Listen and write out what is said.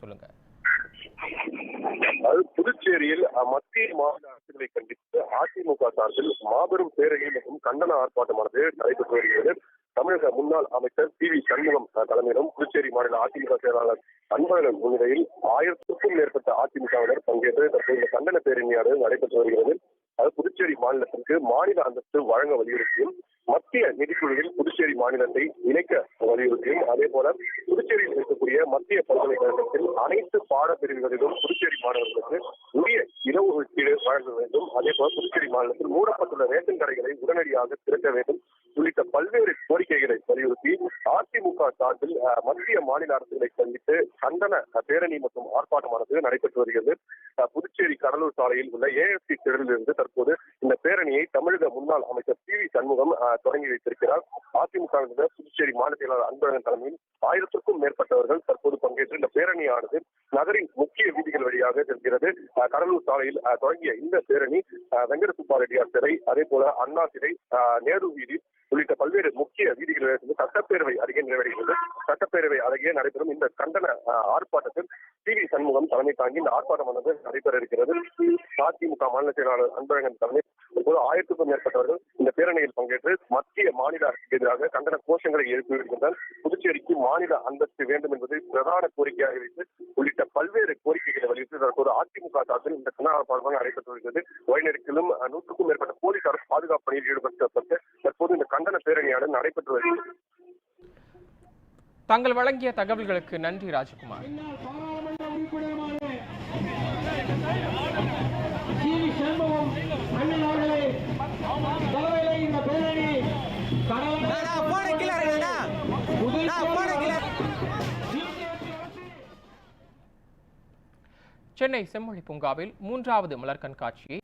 சொல்லுங்க. அது புதுச்சேரியில் மத்திய மாநில அரசுகளை கண்டித்து அதிமுக சார்பில் மாபெரும் பேரணி மற்றும் கண்டன ஆர்ப்பாட்டமானது நடைபெற்று வருகிறது. தமிழக முன்னாள் அமைச்சர் பி வி சண்முகம் தலைமையிலும் புதுச்சேரி மாநில அதிமுக செயலாளர் அன்பழகன் முன்னிலையில் ஆயிரத்துக்கும் மேற்பட்ட அதிமுகவினர் பங்கேற்று தற்போது கண்டன பேரணியானது நடைபெற்று வருகிறது. அது புதுச்சேரி மாநிலத்திற்கு மாநில அந்தஸ்து வழங்க வலியுறுத்தியும் மத்திய நிதிக்குழுவில் புதுச்சேரி மாநிலத்தை இணைக்க வலியுறுத்தியும் அதே போல புதுச்சேரியில் இருக்கக்கூடிய அனைத்து பாடப்பிரிவுகளிலும் புதுச்சேரி மாணவர்களுக்கு உரிய இடஒதுக்கீடு வழங்க வேண்டும். அதே போல புதுச்சேரி மாநிலத்தில் மூடப்பட்டுள்ள ரேஷன் கடைகளை உடனடியாக திறக்க வேண்டும். உள்ளிட்ட பல்வேறு கோரிக்கைகளை வலியுறுத்தி அதிமுக சார்பில் மத்திய மாநில அரசுகளை சந்தித்து கண்டன பேரணி மற்றும் ஆர்ப்பாட்டமானது நடைபெற்று வருகிறது. அஹ், புதுச்சேரி கடலூர் சாலையில் உள்ள ஏஎஃப்சி திடலிலிருந்து தற்போது இந்த பேரணியை தமிழக முன்னாள் அமைச்சர் பி வி சண்முகம் தொடங்கி வைத்திருக்கிறார். அதிமுக புதுச்சேரி மாநில செயலாளர் அன்பழகன் தலைமையில் ஆயிரத்திற்கும் மேற்பட்டவர்கள் தற்போது பங்கேற்று இந்த பேரணியானது நகரின் முக்கிய வீதிகள் வழியாக செல்கிறது. கடலூர் சாலையில் தொடங்கிய இந்த பேரணி அஹ், வெங்கட சுப்பா ரெட்டியார் சிலை அதே போல அண்ணா சிலை நேரு வீதி உள்ளிட்ட பல்வேறு முக்கிய வீதிகளில் இருந்து சட்டப்பேரவை அருகே நிறைவடைகிறது. சட்டப்பேரவை அருகே நடைபெறும் இந்த கண்டன ஆர்ப்பாட்டத்தில் டி வி சண்முகம் தலைமை தாங்கி இந்த ஆர்ப்பாட்டமானது நடைபெற இருக்கிறது. அதிமுக மாநில செயலாளர் அன்பழகன் தலைமை இப்போது ஆயிரத்துக்கும் மேற்பட்டவர்கள் இந்த பேரணியில் பங்கேற்று மத்திய மாநில அரசுக்கு எதிராக கோஷங்களை எழுப்பி வருகின்றனர் புதுச்சேரிக்கு மாநில அந்தஸ்து வேண்டும் என்பது பிரதான கோரிக்கையாக வைத்து உள்ளிட்ட பல்வேறு கோரிக்கைகளை வலியுறுத்தி தற்போது அதிமுக சார்பில் இந்த கண்டன ஆர்ப்பாட்டம் நடைபெற்று வருகிறது. வழிநெருக்கிலும் நூற்றுக்கும் மேற்பட்ட போலீசார் பாதுகாப்பு பணியில் ஈடுபடுத்தப்பட்டு தற்போது இந்த கண்டன பேரணியானது நடைபெற்று வருகிறது. தாங்கள் வழங்கிய தகவல்களுக்கு நன்றி ராஜகுமார். சென்னை செம்மொழி பூங்காவில் மூன்றாவது மலர் கண்காட்சியை